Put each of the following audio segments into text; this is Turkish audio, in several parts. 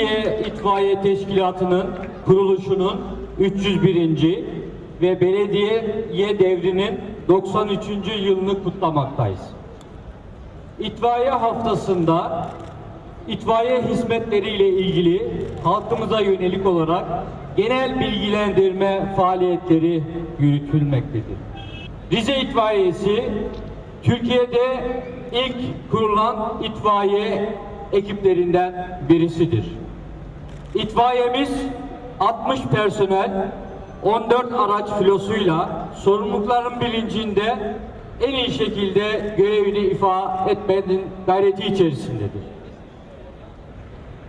Türkiye İtfaiye Teşkilatı'nın kuruluşunun 301. ve belediye devrinin 93. yılını kutlamaktayız. İtfaiye haftasında itfaiye hizmetleriyle ilgili halkımıza yönelik olarak genel bilgilendirme faaliyetleri yürütülmektedir. Rize İtfaiyesi Türkiye'de ilk kurulan itfaiye ekiplerinden birisidir. İtfaiyemiz 60 personel, 14 araç filosuyla sorumlulukların bilincinde en iyi şekilde görevini ifa etmenin gayreti içerisindedir.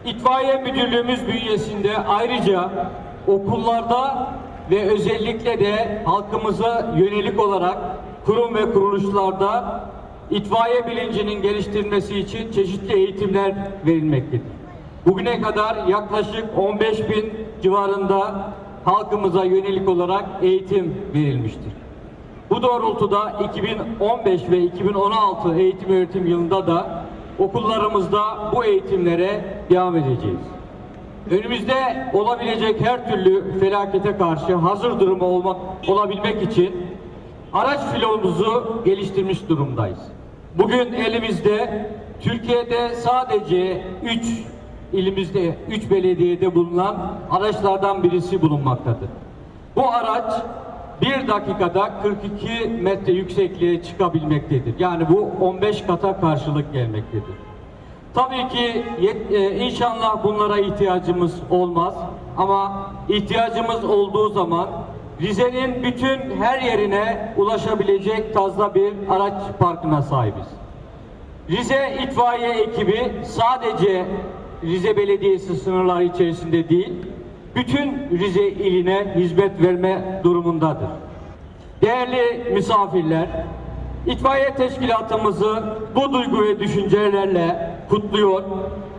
İtfaiye Müdürlüğümüz bünyesinde ayrıca okullarda ve özellikle de halkımıza yönelik olarak kurum ve kuruluşlarda itfaiye bilincinin geliştirilmesi için çeşitli eğitimler verilmektedir. Bugüne kadar yaklaşık 15 bin civarında halkımıza yönelik olarak eğitim verilmiştir. Bu doğrultuda 2015 ve 2016 eğitim öğretim yılında da okullarımızda bu eğitimlere devam edeceğiz. Önümüzde olabilecek her türlü felakete karşı hazır duruma olmak olabilmek için araç filomuzu geliştirmiş durumdayız. Bugün elimizde Türkiye'de sadece 3 ilimizde 3 belediyede bulunan araçlardan birisi bulunmaktadır. Bu araç bir dakikada 42 metre yüksekliğe çıkabilmektedir. Yani bu 15 kata karşılık gelmektedir. Tabii ki e, inşallah bunlara ihtiyacımız olmaz ama ihtiyacımız olduğu zaman Rize'nin bütün her yerine ulaşabilecek tarzda bir araç parkına sahibiz. Rize İtfaiye ekibi sadece Rize Belediyesi sınırları içerisinde değil, bütün Rize iline hizmet verme durumundadır. Değerli misafirler, İtfaiye teşkilatımızı bu duygu ve düşüncelerle kutluyor.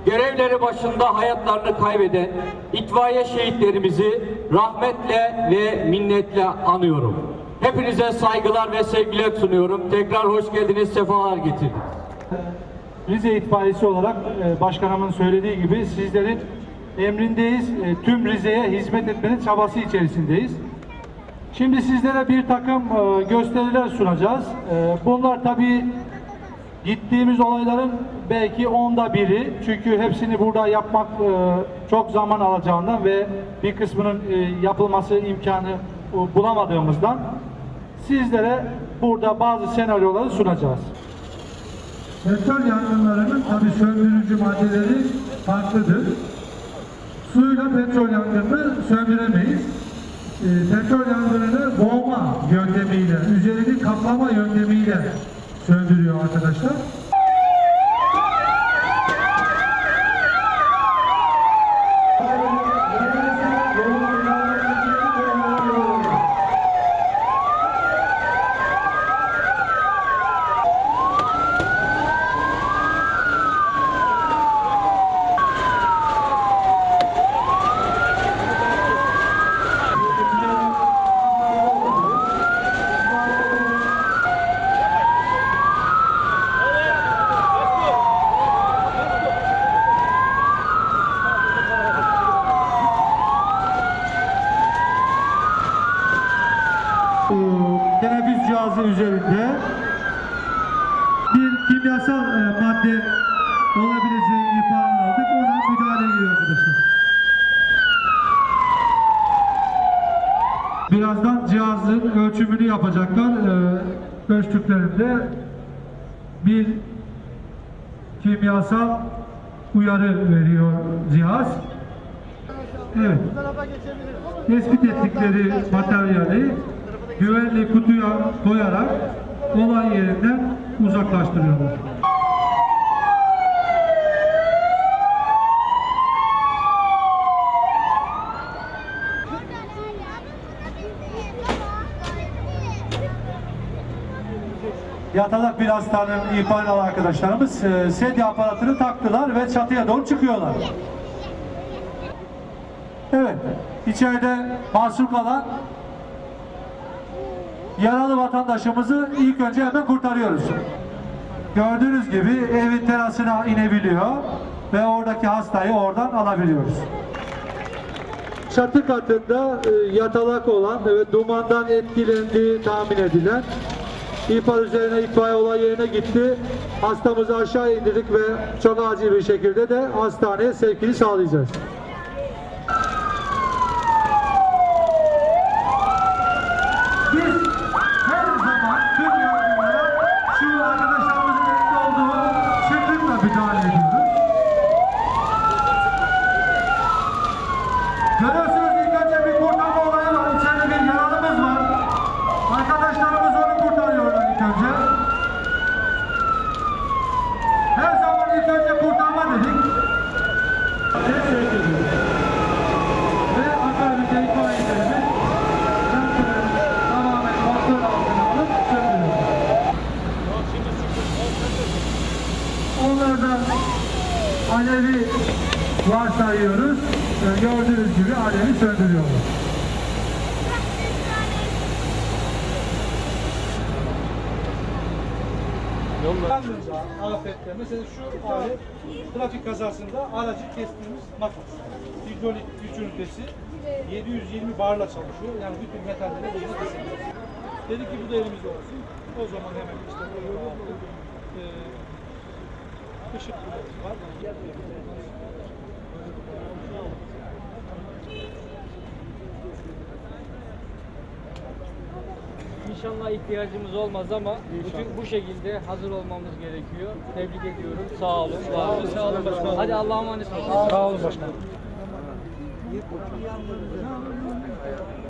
Görevleri başında hayatlarını kaybeden itfaiye şehitlerimizi rahmetle ve minnetle anıyorum. Hepinize saygılar ve sevgiler sunuyorum. Tekrar hoş geldiniz, sefalar getirdiniz. Rize İtfaiyesi olarak e, başkanımın söylediği gibi sizlerin emrindeyiz. E, Tüm Rize'ye hizmet etmenin çabası içerisindeyiz. Şimdi sizlere bir takım e, gösteriler sunacağız. Bunlar tabii gittiğimiz olayların belki onda biri. Çünkü hepsini burada yapmak çok zaman alacağından ve bir kısmının yapılması imkanı bulamadığımızdan sizlere burada bazı senaryoları sunacağız. Petrol yangınlarının tabi söndürücü maddeleri farklıdır. Suyla petrol yangınını söndüremeyiz. Ee, petrol yangınını boğma yöntemiyle, üzerini kaplama yöntemiyle söndürüyor arkadaşlar. Teneffüs cihazı üzerinde bir kimyasal e, madde olabileceği ihbarını aldık. Ona müdahale ediyor arkadaşlar. Birazdan cihazın ölçümünü yapacaklar. Ee, ölçtüklerinde bir kimyasal uyarı veriyor cihaz. Evet. Tespit ettikleri materyali güvenli kutuya koyarak olay yerinden uzaklaştırıyorlar. Yatalak bir hastanın ihbarlı arkadaşlarımız e, sedye aparatını taktılar ve çatıya doğru çıkıyorlar. Evet, içeride mahsur kalan yaralı vatandaşımızı ilk önce hemen kurtarıyoruz. Gördüğünüz gibi evin terasına inebiliyor. ve oradaki hastayı oradan alabiliyoruz. Çatı katında e, yatalak olan ve dumandan etkilendiği tahmin edilen İhbar üzerine itfaiye olay yerine gitti. Hastamızı aşağı indirdik ve çok acil bir şekilde de hastaneye sevkini sağlayacağız. Biz her zaman tüm yardımlara şu arkadaşlarımızın elinde olduğu sıklıkla müdahale ediyoruz. Görüyorsunuz ilk önce bir kurtarma olayı var. İçeride bir yaralımız var. Arkadaşlarımız onu kurtarıyorlar ilk önce. Her zaman ilk önce kurtarma dedik. Teşekkür ediyoruz. Ve akabinde itfaiyelerimiz yankılarını tamamen kontrol altına alıp söndürüyor. Onlardan alevi varsayıyoruz. Ee, Gördüğünüz gibi alevi söndürüyorlar. Yalnızca afette mesela şu alet trafik kazasında aracı kestiğimiz makas. Hidrolik güç ünitesi 720 barla çalışıyor. Yani bütün metalleri burada kesebiliyor. Dedik ki bu da elimizde olsun. O zaman hemen işte e. İnşallah ihtiyacımız olmaz ama bütün bu şekilde hazır olmamız gerekiyor. Tebrik ediyorum. Sağ olun. Var olun. Sağ olun başkanım. Hadi Allah'a emanet olun. Sağ olun başkanım.